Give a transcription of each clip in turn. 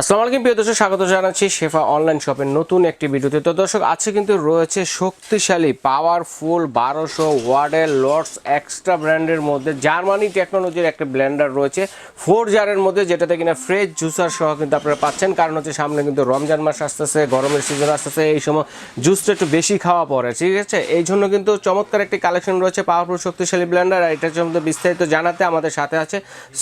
আসসালামু আলাইকুম, প্রিয় দর্শক, স্বাগত জানাচ্ছি শেফা অনলাইন শপের নতুন একটি ভিডিওতে। তো দর্শক আছে কিন্তু রয়েছে শক্তিশালী পাওয়ারফুল বারোশো ওয়ার্ডের লর্ডস এক্সট্রা ব্র্যান্ডের মধ্যে জার্মানি টেকনোলজির একটা ব্লেন্ডার রয়েছে ফোর জারের মধ্যে, যেটাতে কিনা ফ্রেশ জুসার সহ কিন্তু আপনারা পাচ্ছেন। কারণ হচ্ছে সামনে কিন্তু রমজান মাস আসতেছে, গরমের সিজন আসতেছে, এই সময় জুসটা একটু বেশি খাওয়া পড়ে ঠিক আছে? এই জন্য কিন্তু চমৎকার একটি কালেকশন রয়েছে পাওয়ারফুল শক্তিশালী ব্লেন্ডার আর এটার সম্বন্ধে বিস্তারিত জানাতে আমাদের সাথে আছে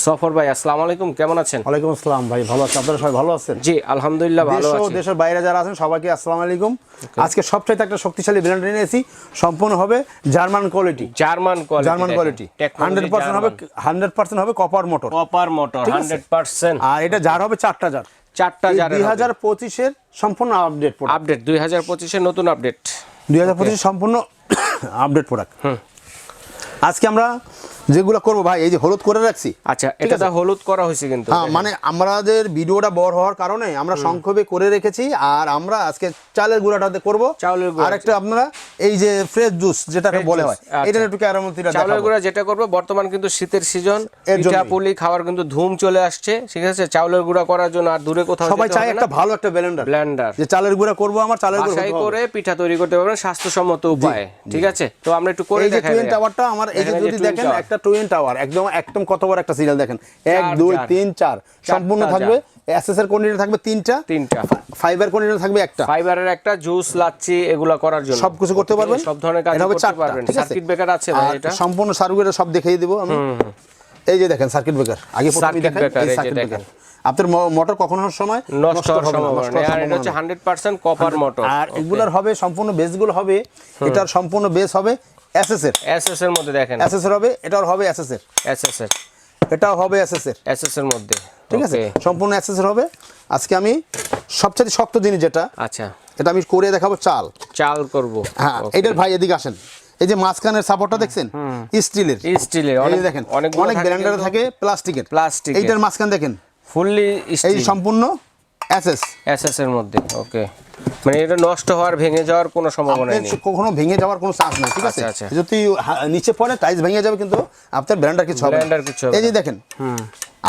সফর ভাই। আসসালামু আলাইকুম, কেমন আছেন? ওয়ালাইকুম আসসালাম ভাই, ভালো আছেন আপনারা সবাই ভালো আছেন? জি আলহামদুলিল্লাহ ভালো আছি। দেশের বাইরে যারা আছেন সবাইকে আসসালামু আলাইকুম। আজকে সবচাইতে একটা শক্তিশালী ব্র্যান্ড এনেছি সম্পূর্ণ হবে German quality German quality German quality hundred percent হবে হান্ড্রেড পার্সেন্ট হবে কপার মোটর কপার মোটর ঠিক আছে? হান্ড্রেড পার্সেন্ট আর এটা জার হবে চারটা জার চারটা দুই হাজার পঁচিশের সম্পূর্ণ আপডেট প্রোডাক্ট আপডেট দুই হাজার পঁচিশের নতুন আপডেট দুই হাজার পঁচিশের সম্পূর্ণ আপডেট প্রোডাক্ট আজকে আমরা যেগুলো করব ভাই এই যে হলুদ করে রাখছি। আচ্ছা এটা হলুদ করা হয়েছে কিন্তু। হ্যাঁ মানে আমাদের ভিডিওটা বড় হওয়ার কারণে আমরা সংক্ষেপে করে রেখেছি আর আমরা আজকে চালের গুঁড়াটাতে করব। চাউলের গুঁড়া। আর একটা আপনারা এই যে ফ্রেশ জুস যেটাকে বলে হয় আচ্ছা। এটা একটু ক্যারামতিটা দেখাবো। গুঁড়া যেটা করবে বর্তমান কিন্তু শীতের সিজন পিঠা পুলি খাওয়ার কিন্তু ধুম চলে আসছে ঠিক আছে? চাউলের গুঁড়া করার জন্য আর দূরে কোথাও সবাই চায় একটা ভালো একটা ব্লেন্ডার ব্লেন্ডার যে চালের গুঁড়া করব আমার চালের গুঁড়া করে পিঠা তৈরি করতে পারবেন স্বাস্থ্যসম্মত উপায় ঠিক আছে? তো আমরা একটু করে দেখাই এই যে টুইন টাওয়ারটা আমার এই যে যদি দেখেন একটা টুইন টাওয়ার একদম একদম কত বড় একটা সিরিয়াল দেখেন? এক দুই তিন চার। সম্পূর্ণ থাকবে এসএস এর কোয়ান্টিটি থাকবে তিনটা তিনটা। ফাইবার থাকবে একটা। ফাইবারের একটা জুস লাচ্ছি এগুলা করার জন্য। সবকিছু করতে পারবেন? সব ধরনের কাজ করতে পারবেন। সার্কিট ব্রেকার আছে ভাই এটা। সম্পূর্ণ সব দেখিয়ে দেবো আমি। এই যে দেখেন সার্কিট ব্রেকার আগে প্রথমে দেখেন এই সার্কিট ব্রেকার আপনার মোটর কখনো সময়? নষ্ট হবে না, আর এটা হচ্ছে নেই। হান্ড্রেড পার্সেন্ট কপার মোটর আর এগুলোর হবে সম্পূর্ণ বেসগুলো হবে এটার সম্পূর্ণ বেস হবে এসএস এর এসএস এর মধ্যে দেখেন এসএস এর হবে এটার হবে এসএস এর এসএস এর এটাও হবে এসএস এর এসএস এর মধ্যে ঠিক আছে সম্পূর্ণ এসএস এর হবে আজকে আমি সবচেয়ে শক্ত জিনিস যেটা আচ্ছা এটা আমি করে দেখাবো চাল চাল করব হ্যাঁ এটার ভাই এদিকে আসেন এই যে মাঝখানের সাপোর্টটা দেখছেন স্টিলের স্টিলের অনেক দেখেন অনেক অনেক ব্র্যান্ডার থাকে প্লাস্টিকের প্লাস্টিকের। এইটার মাঝখান দেখেন ফুললি এই সম্পূর্ণ এসএস এসএস এর মধ্যে ওকে। মানে এটা নষ্ট হওয়ার ভেঙে যাওয়ার কোনো সম্ভাবনা নেই। কখনো ভেঙে যাওয়ার কোনো চান্স নেই ঠিক আছে? আচ্ছা, আচ্ছা। যদি নিচে পড়ে টাইলস ভেঙে যাবে কিন্তু আপনার ব্র্যান্ডার কিছু হবে। Blender কিছু হবে এই যে দেখেন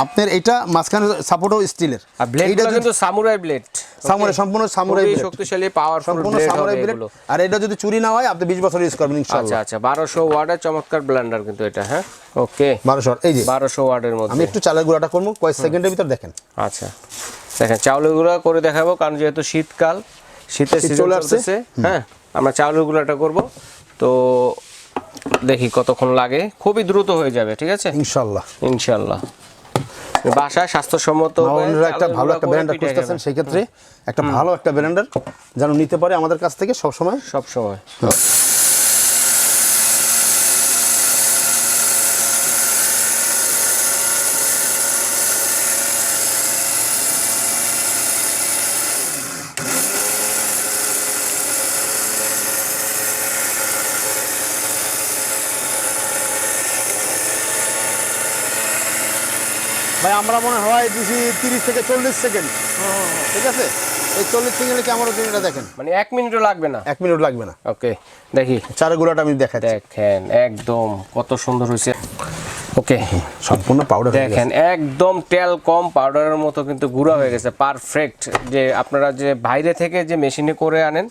আপনার এটা মাঝখানে সাপোর্টও স্টিলের আর ব্লেড কিন্তু সামুরাই ব্লেড সামুরাই সম্পূর্ণ সামুরাই blade। শক্তিশালী পাওয়ারফুল সম্পূর্ণ ব্লেড সামুরাই ব্লেড আর এটা যদি চুরি না হয় আপনি 20 বছর ইউজ করবেন আচ্ছা ইনশাআল্লাহ। আচ্ছা বারোশো ওয়ার্ডের চমৎকার ব্লেন্ডার কিন্তু এটা হ্যাঁ? ওকে 1200 এই যে। বারোশো ওয়ার্ডের আমি মধ্যে একটু চালের গুঁড়াটা করব কয়েক সেকেন্ডের ভিতর দেখেন। আচ্ছা। দেখেন চাউলের গুঁড়া করে দেখাবো কারণ যেহেতু শীতকাল শীতের সিজন আসছে। হ্যাঁ আমরা চাউলের গুঁড়াটা করব। তো দেখি কতক্ষণ লাগে। খুবই দ্রুত হয়ে যাবে ঠিক আছে? ইনশাআল্লাহ ইনশাল্লাহ। বাসায় স্বাস্থ্যসম্মত একটা ভালো একটা ব্র্যান্ডার খুঁজতেছেন সেই ক্ষেত্রে একটা ভালো একটা ব্র্যান্ডার যেন নিতে পারে আমাদের কাছ থেকে সব সময় সব সময় ভাই আমরা মনে হয় দিছি তিরিশ থেকে চল্লিশ সেকেন্ড ঠিক আছে? এই চল্লিশ সেকেন্ডে হচ্ছে এটা দেখেন। মানে এক মিনিটও লাগবে না। এক মিনিট লাগবে না। ওকে দেখি। চারগুলাটা আমি দেখাই দেখেন একদম কত সুন্দর হয়েছে। ওকে সম্পূর্ণ পাউডার দেখেন একদম তেল কম পাউডারের মতো কিন্তু গুঁড়া হয়ে গেছে পারফেক্ট যে আপনারা যে বাইরে থেকে যে মেশিনে করে আনেন।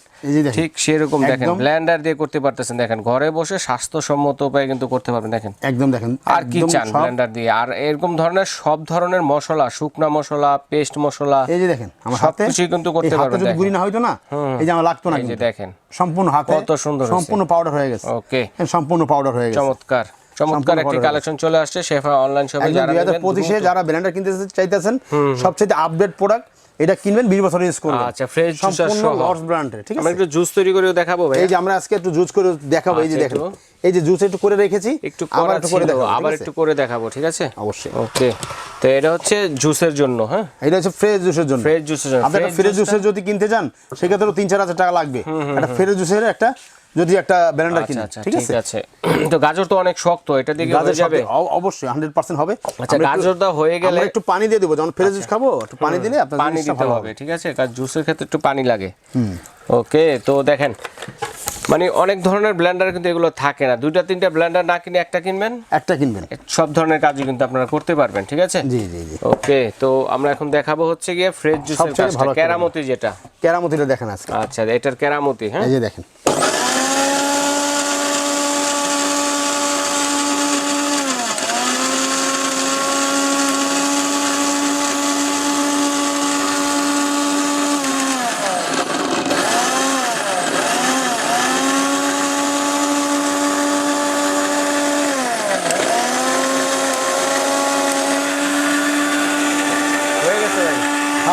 ঠিক সেরকম দেখেন। ব্লেন্ডার দিয়ে করতে পারতেছেন। দেখেন ঘরে বসে স্বাস্থ্যসম্মত উপায়ে কিন্তু করতে পারবেন। দেখেন একদম দেখেন আর কি চান ব্লেন্ডার দিয়ে? আর এরকম ধরনের সব ধরনের মশলা শুকনা মশলা পেস্ট মশলা এই যে দেখেন আমার হাতে সবকিছুই কিন্তু করতে পারবেন, যদি। গুড়ি না হইতো না এই যে আমার লাগতো না এই যে দেখেন। সম্পূর্ণ হাতে কত সুন্দর সম্পূর্ণ পাউডার হয়ে গেছে। ওকে হ্যাঁ, সম্পূর্ণ পাউডার হয়ে গেছে। চমৎকার। চমৎকার একটি কালেকশন চলে আসছে শেফা অনলাইন শপে যারা দুই হাজার নেবেন, পঁচিশে দ্রুত- যারা ব্র্যান্ডার কিনতে চাইতেছেন সবচেয়ে আপডেট প্রোডাক্ট এটা কিনবেন বিশ বছর ইউজ করবেন। আচ্ছা, fresh juicer সম্পূর্ণ ব্র্যান্ডের ঠিক আমরা একটু জুস তৈরি করে দেখাবো ভাই এই যে আমরা আজকে একটু জুস করে দেখাবো এই যে আচ্ছা, দেখেন। এই যে জুস একটু করে রেখেছি একটু আবার একটু করে দেখাবো আবার একটু করে দেখাবো ঠিক আছে? অবশ্যই। ওকে তো এটা হচ্ছে জুসের জন্য হ্যাঁ? এটা হচ্ছে ফ্রেশ জুসের জন্য। ফ্রেশ জুসের জন্য। আপনি ফ্রেশ জুসের যদি কিনতে যান সেক্ষেত্রে তিন চার হাজার টাকা লাগবে। একটা ফ্রেশ জুসের একটা যদি একটা ব্লেন্ডার কিনি আচ্ছা আচ্ছা ঠিক আছে? আছে। তো গাজর তো অনেক শক্ত এটা দিয়ে গাজর যাবে? অবশ্যই হান্ড্রেড পার্সেন্ট হবে। আচ্ছা গাজরটা হয়ে গেলে একটু পানি দিয়ে দেবো যখন ফ্রেশ জুস খাব একটু পানি দিলে আপনার পানি দিতে হবে ঠিক আছে? কারণ জুসের ক্ষেত্রে একটু পানি লাগে। ওকে তো দেখেন মানে অনেক ধরনের ব্লেন্ডার কিন্তু এগুলো থাকে না। দুইটা তিনটা ব্লেন্ডার না কিনে একটা কিনবেন? একটা কিনবেন। সব ধরনের কাজই কিন্তু আপনারা করতে পারবেন ঠিক আছে? জি জি জি। ওকে তো আমরা এখন দেখাবো হচ্ছে গিয়ে ফ্রেশ জুসের কাজটা কেরামতি যেটা। কেরামতিটা দেখেন আজকে। আচ্ছা এটার কেরামতি হ্যাঁ? এই যে দেখেন হয়ে গেছে ভাই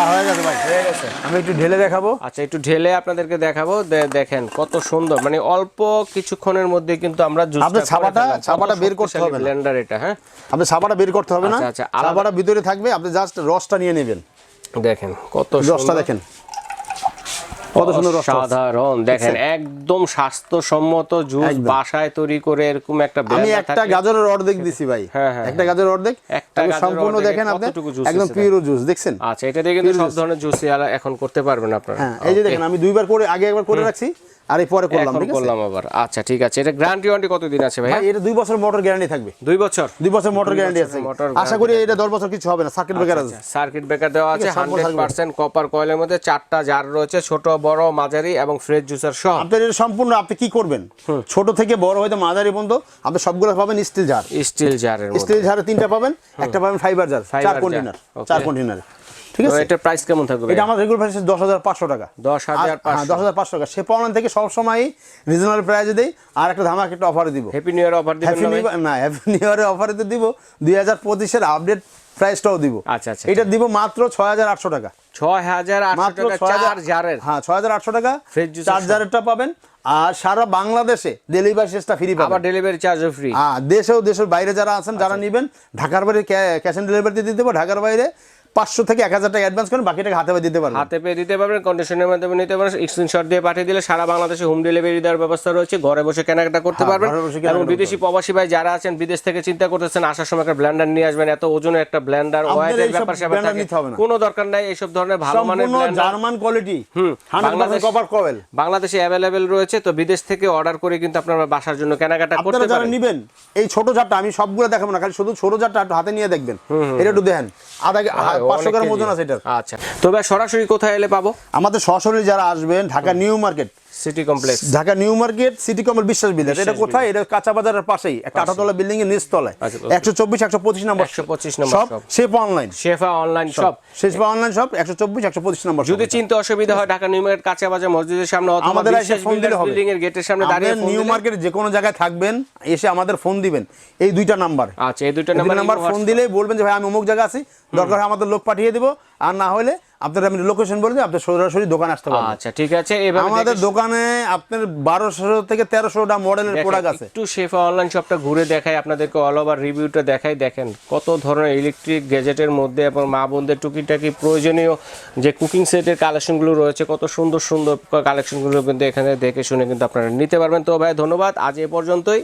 হ্যাঁ হয়ে গেছে ভাই হয়ে গেছে। আমি একটু ঢেলে দেখাবো। আচ্ছা একটু ঢেলে আপনাদেরকে দেখাবো। দেখেন কত সুন্দর। মানে অল্প কিছুক্ষণের মধ্যে কিন্তু আমরা ছাপাটা- ছাপাটা বের করতে হবে না। ব্লেন্ডার এটা হ্যাঁ? আপনি ছাপাটা বের করতে হবে না। আচ্ছা, আচ্ছা, আলাদা- ভিতরে থাকবে আপনি জাস্ট রসটা নিয়ে নেবেন। দেখেন কত রসটা দেখেন। কত সুন্দর সাধারণ দেখেন একদম স্বাস্থ্যসম্মত জুস বাসায় তৈরি করে এরকম একটা আমি একটা গাজরের অর্ধেক দিছি ভাই। হ্যাঁ, হ্যাঁ, একটা গাজরের অর্ধেক। একটা সম্পূর্ণ দেখেন আপনি? একদম পিওর জুস দেখছেন? আচ্ছা এটা দিয়ে কিন্তু সব ধরনের জুস এখন করতে পারবেন আপনারা। হ্যাঁ এই যে দেখেন আমি দুইবার করে আগে একবার করে রাখছি। আর এই পরে করলাম ঠিক আছে? করলাম আবার। আচ্ছা ঠিক আছে। এটা গ্যারান্টি ওয়ারেন্টি কতদিন আছে ভাই এটা দুই বছর মোটর গ্যারান্টি থাকবে। দুই বছর? দুই বছর মোটর গ্যারান্টি আছে। আশা করি এটা দশ বছর কিছু হবে না সার্কিট ব্রেকার আছে। সার্কিট ব্রেকার দেওয়া আছে ঠিক আছে, সম্পূর্ণ হান্ড্রেড পার্সেন্ট কপার কয়েলের মধ্যে চারটা জার রয়েছে ছোট বড় মাঝারি এবং ফ্রেশ জুসার সহ। আপনার এটা সম্পূর্ণ আপনি কি করবেন? ছোট থেকে বড় হয়তো মাঝারি পর্যন্ত আপনি সবগুলো পাবেন স্টিল জার স্টিল জারের মধ্যে। স্টিল জারে তিনটা পাবেন একটা পাবেন ফাইবার জার চার কন্টেনার চার কন্টেনার ঠিক আছে? এটার প্রাইস কেমন থাকবে এটা আমার রেগুলার প্রাইস দশ হাজার পাঁচশো টাকা। 10,500 দশ হাজার পাঁচশো টাকা। সে পাওয়ান থেকে সবসময় রিজনেবল প্রাইসে দেই আর একটা ধামাক একটা অফারে দিব। Happy new year offer happy new না হ্যাপি নিউ ইয়ারের অফারে তো দিব। দুই হাজার পঁচিশের আপডেট প্রাইসটাও দিব। আচ্ছা, আচ্ছা, এটা দিব মাত্র ছয় হাজার আটশো টাকা। ছয় হাজার মাত্র ছয় হ্যাঁ ছয় হাজার আটশো টাকা পাবেন। আর সারা বাংলাদেশে ডেলিভারি শেষটা ফ্রি আবার পাবেন ডেলিভারি চার্জও ফ্রি হ্যাঁ দেশেও দেশের বাইরে যারা আছেন যারা আচ্ছা। নেবেন ঢাকার বাইরে ক্যাশ অন ডেলিভারিতে দিতে দেবো ঢাকার বাইরে পাঁচশো থেকে এক হাজার টাকা অ্যাডভান্স করেন বাকি টাকা হাতে পায়ে দিতে পারবেন। হাতে পেয়ে দিতে পারবেন কন্ডিশনের মাধ্যমে নিতে পারেন স্ক্রিনশট দিয়ে পাঠিয়ে দিলে সারা বাংলাদেশে হোম ডেলিভারি দেওয়ার ব্যবস্থা রয়েছে ঘরে বসে কেনাকাটা করতে হ্যাঁ, পারবেন এবং বিদেশি প্রবাসী ভাই যারা আছেন বিদেশ থেকে চিন্তা করতেছেন আসার সময় একটা ব্লেন্ডার নিয়ে আসবেন এত ওজনের একটা ব্লেন্ডার ওয়াইটের এইসব ব্যাপার স্যাপার থাকে। কোনো দরকার নাই এইসব ধরনের ভালো মানের German quality Bangladesh- copper coil বাংলাদেশে অ্যাভেলেবেল রয়েছে তো বিদেশ থেকে অর্ডার করে কিন্তু আপনারা বাসার জন্য কেনাকাটা করতে আপনারা যারা পারেন। নিবেন এই ছোট জারটা আমি সবগুলো দেখাবো না খালি শুধু ছোট জারটা হাতে নিয়ে দেখবেন। এটা একটু দেখেন। আধা পাঁচশো গ্রাম ওজন আছে এটার। আচ্ছা। তো ভাই সরাসরি কোথায় এলে পাবো? আমাদের সরাসরি যারা আসবেন Dhaka new market city complex Dhaka new market city Kamal Biswas builder এটা কোথায়? এটা কাঁচা বাজারের পাশেই। একটা আঠাতলা বিল্ডিং এর নিচ তলায় আচ্ছা. একশো চব্বিশ একশো পঁচিশ নম্বর 125 নম্বর সব। শেপ অনলাইন শেফা অনলাইন শপ শেষ অনলাইন সব একশো চব্বিশ একশো পঁচিশ নম্বর যদি চিনতে অসুবিধা হয় ঢাকা নিউ মার্কেট কাঁচা বাজার মসজিদের সামনে আমাদের এসে ফোন দিলে হবে। বিল্ডিং এর গেটের সামনে দাঁড়িয়ে নিউ মার্কেট যে কোনো জায়গায় থাকবেন এসে আমাদের ফোন দিবেন। এই দুইটা নাম্বার আচ্ছা এই দুইটা নাম্বার নাম্বার ফোন দিলে বলবেন যে ভাই আমি অমুক জায়গা আছি দরকার হয় আমাদের লোক পাঠিয়ে দিব। আর না হলে আপনার আমি লোকেশন বলে দিই আপনি সরাসরি দোকান আসতে পারবেন। আচ্ছা ঠিক আছে এভাবে আমাদের দোকানে আপনার বারোশো থেকে তেরোশোটা মডেলের প্রোডাক্ট আছে। একটু শেফা অনলাইন শপটা ঘুরে দেখাই আপনাদেরকে অল ওভার রিভিউটা দেখাই। দেখেন কত ধরনের ইলেকট্রিক গ্যাজেটের মধ্যে এবং মা বোনদের টুকিটাকি প্রয়োজনীয় যে কুকিং সেটের কালেকশনগুলো রয়েছে কত সুন্দর সুন্দর কালেকশনগুলো কিন্তু এখানে দেখে শুনে কিন্তু আপনারা নিতে পারবেন। তো ভাই ধন্যবাদ। আজ এ পর্যন্তই।